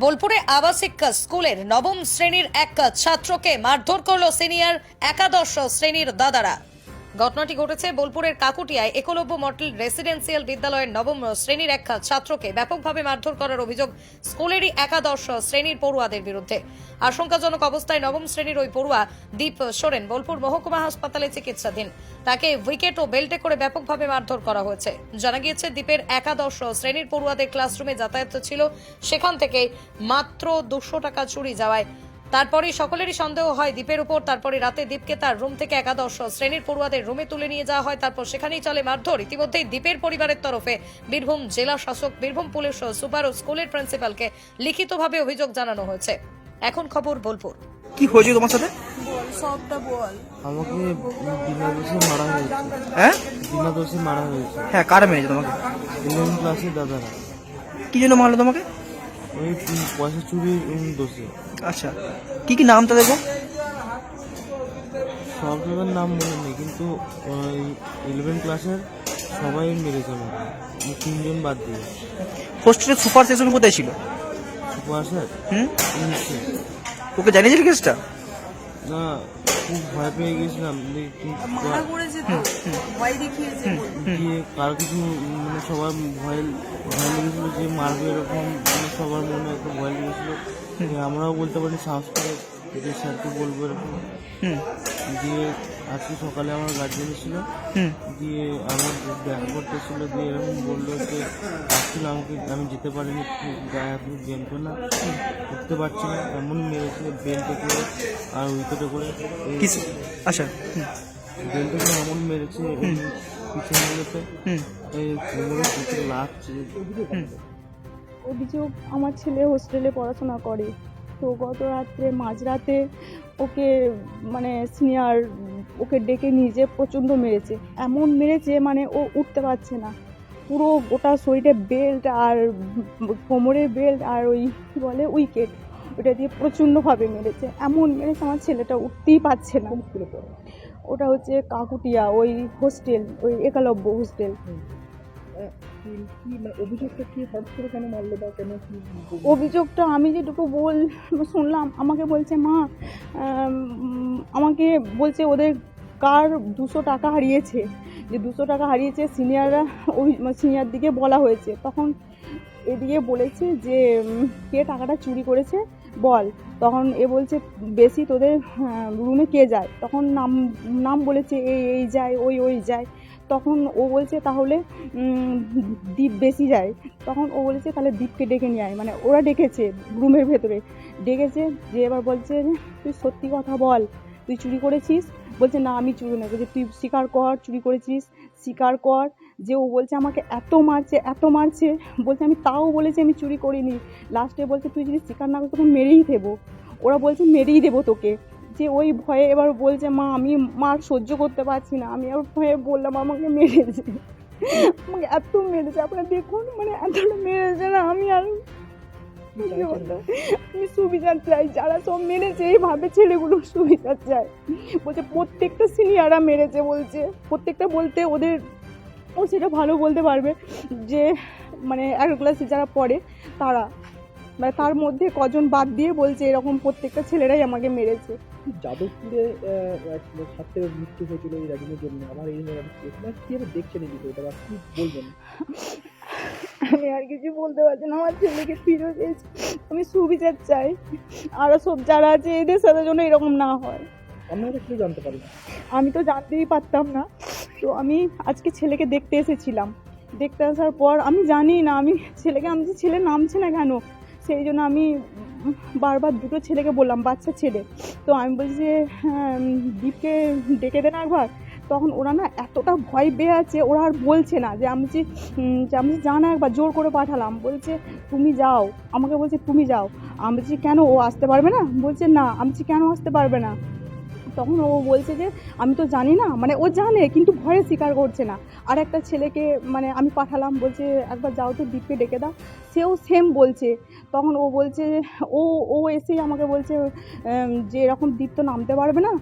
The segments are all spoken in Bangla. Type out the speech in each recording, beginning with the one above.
বোলপুরে আবাসিক স্কুলের নবম শ্রেণির এক ছাত্রকে মারধর করল সিনিয়র একাদশ শ্রেণির দাদারা। ঘটনাটি ঘটেছে বোলপুরের কাকুটিয়ায় একলব্য মডেল রেসিডেন্সিয়াল বিদ্যালয়ের নবম শ্রেণির এক ছাত্রকে ব্যাপকভাবে মারধর করার অভিযোগ স্কুলেরই একাদশ শ্রেণির পড়ুয়াদের বিরুদ্ধে। আশঙ্কাজনক অবস্থায় নবম শ্রেণির ওই পড়ুয়া দীপ সোরেন বোলপুর মহকুমা হাসপাতালে চিকিৎসাধীন। তাকে উইকেট ও বেল্টে করে ব্যাপকভাবে মারধর করা হয়েছে। জানা গিয়েছে দ্বীপের একাদশ শ্রেণির পড়ুয়াদের ক্লাসরুমে যাতায়াত ছিল। সেখান থেকে মাত্র দুশো টাকা চুরি যাওয়ায় তারপরে সকলেরই সন্দেহ হয় দ্বীপের উপর তারপরে রাতে দ্বীপকে তার রুম থেকে একাদশ শ্রেণির পড়ুয়াদের রুমে তুলে নিয়ে যাওয়া হয় তারপর সেখানেই চলে মারধর। ইতিমধ্যেই দ্বীপের পরিবারের তরফে বীরভূম জেলা শাসক বীরভূম পুলিশ সুপার ও স্কুলের প্রিন্সিপালকে লিখিতভাবে অভিযোগ জানানো হয়েছে। এখন খবর বোলপুর। কি হয়েছে তোমার সাথে? সবটা বল। আমাকে বিনা দোষে মারা হয়েছে। হ্যাঁ? বিনা দোষে মারা হয়েছে। হ্যাঁ কারা মেরেছে তোমাকে? ইলেভেন ক্লাসের দাদারা। কি জন্য মারলো তোমাকে? ওই পয়সা চুরির দোষে। আচ্ছা কি কি নাম তাদের গো? সব জনের নাম মনে নেই কিন্তু ওই ইলেভেন ক্লাসের সবাই মেরেছে আমাকে তিনজন বাদ দিয়ে। হোস্টেলের সুপার সেশন কোথায় ছিল? Super sir? হুম? ওকে জানিয়েছিল কেসটা না খুব ভয় পেয়ে গেছিলাম মারা করেছে তো ভয় দেখিয়েছে গিয়ে কারও কিছু মানে সবার ভয় ভয় লেগেছিলো যে মারবে এরকম মানে সবার মনে একটা ভয় লেগেছিলো। যে আমরাও বলতে পারি সাহস করে স্যারকে বলব এরকম। দিয়ে আজকে সকালে আমার গার্জেন ছিল হুম। দিয়ে আমার দেখা করতেছিল দিয়ে এরকম বলল যে আসছিল আমাকে আমি যেতে পারিনি গায়ে হাত গেম না উঠতে পারছি না। এমন মেরেছে বেল্টে করে আর উইকেটে করে আচ্ছা বেল্টে করে এমন মেরেছে এই পিছনে গুলোতে এই কোমরে প্রচুর লাগছে অভিযোগ আমার ছেলে হোস্টেলে পড়াশোনা করে। তো গত রাত্রে মাঝরাতে ওকে মানে সিনিয়র ওকে ডেকে নিয়ে প্রচণ্ড মেরেছে। এমন মেরেছে মানে ও উঠতে পারছে না। পুরো গোটা শরীরে বেল্ট আর কোমরের বেল্ট আর ওই কী বলে উইকেট ওটা দিয়ে প্রচণ্ডভাবে মেরেছে। এমন মেরেছে, আমার ছেলেটা উঠতেই পারছে না। ওটা হচ্ছে কাকুটিয়া, ওই হোস্টেল ওই একালব্য হোস্টেল অভিযোগটা আমি যেটুকু বল, শুনলাম, আমাকে বলছে, মা আমাকে বলছে ওদের কার দুশো টাকা হারিয়েছে। যে দুশো টাকা হারিয়েছে সিনিয়ররা সিনিয়র দিকে বলা হয়েছে। তখন এদিকে বলেছে যে কে টাকাটা চুরি করেছে? বল। তখন এ বলছে, বেশি তোদের রুমে কে যায়? তখন নাম নাম বলেছে, এই এই যায়, ওই ওই যায়। তখন ও বলছে তাহলে দ্বীপ বেশি যায়। তখন ও বলেছে তাহলে দীপকে ডেকে নিয়ে আয়। মানে ওরা ডেকেছে রুমের ভেতরে। ডেকেছে, যে এবার বলছে, তুই সত্যি কথা বল, তুই চুরি করেছিস? বলছে, না, আমি চুরি না বলছে, তুই স্বীকার কর, চুরি করেছিস, স্বীকার কর যে ও বলছে আমাকে এত মারছে এত মারছে। বলছে, আমি তাও বলেছি আমি চুরি করিনি। লাস্টে বলছে, তুই যদি স্বীকার না করিস, তোকে মেরেই দেবো। ওরা বলছে, মেরেই দেবো তোকে। যে ওই ভয়ে এবার বলছে মা আমি মার সহ্য করতে পারছি না। আমি আবার ভয়ে বললাম আমাকে মেরেছে। আমাকে এত মেরেছে। আপনারা দেখুন মানে এতটা মেরেছে না আমি আর আমি সুবিচার চাই যারা সব মেরেছে এইভাবে ছেলেগুলো সুবিচার চাই বলছে প্রত্যেকটা সিনিয়ররা মেরেছে বলছে। প্রত্যেকটা বলতে ওদের ও সেটা ভালো বলতে পারবে যে মানে এক ক্লাসে যারা পড়ে তারা। মানে তার মধ্যে কজন বাদ দিয়ে বলছে এরকম প্রত্যেকটা ছেলেরাই আমাকে মেরেছে। যাদবপুরে ছাত্রের মৃত্যু হয়েছিল এই র্যাগিংয়ের জন্য। আমার এই কীভাবে দেখছেন এই বিষয়টা? বা কি বলবেন? আমি আর কিছু বলতে পারছি না। আমার ছেলেকে ফিরে পেয়েছি। আমি সুবিচার চাই। আরও সব যারা আছে এদের সাথে যেন এরকম না হয়। আপনারা কিছু জানতে পারেন? আমি তো জানতেই পারতাম না। তো আমি আজকে ছেলেকে দেখতে এসেছিলাম। দেখতে আসার পর আমি জানি না আমি ছেলেকে আমি যে ছেলে নামছে না কেন সেই জন্য আমি বারবার দুটো ছেলেকে বললাম বাচ্চা ছেলে। তো আমি বলছি যে হ্যাঁ, দীপকে ডেকে দেন একবার। তখন ওরা না এতটা ভয় পেয়ে আছে ওরা আর বলছে না যে আমি যে আমি যা না একবার জোর করে পাঠালাম। বলছে তুমি যাও। আমাকে বলছে তুমি যাও। আমি বলছি কেন ও আসতে পারবে না? বলছে না। আমি কেন আসতে পারবে না? তখন ও বলছে যে, আমি তো জানি না। মানে ও জানে, কিন্তু ভয়ে স্বীকার করছে না। আর একটা ছেলেকে মানে আমি পাঠালাম, বলছে, একবার যাও তো দীপকে ডেকে দাও। সেও সেম বলছে। তখন ও বলছে, ও ও এসেই আমাকে বলছে যে এরকম দীপ তো নামতে পারবে না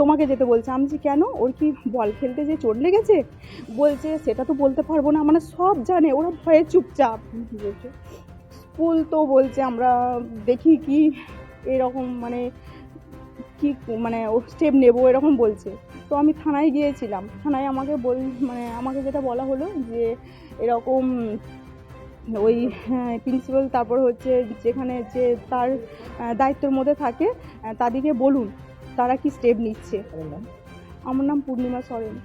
তোমাকে যেতে বলছে। আমি যে কেন? ওর কি বল খেলতে যে চোট লেগেছে বলছে, সেটা তো বলতে পারব না। মানে সব জানে, ওরা ভয়ে চুপচাপ। স্কুল তো বলছে, আমরা দেখি কি এরকম মানে কি মানে ও স্টেপ নেব এরকম বলছে। তো আমি থানায় গিয়েছিলাম। থানায় আমাকে বল মানে আমাকে যেটা বলা হলো যে এরকম ওই প্রিন্সিপাল তারপর হচ্ছে যেখানে যে তার দায়িত্বর দায়িত্বের মধ্যে থাকে তাদেরকে বলুন তারা কি স্টেপ নিচ্ছে। আমার নাম পূর্ণিমা সরেন।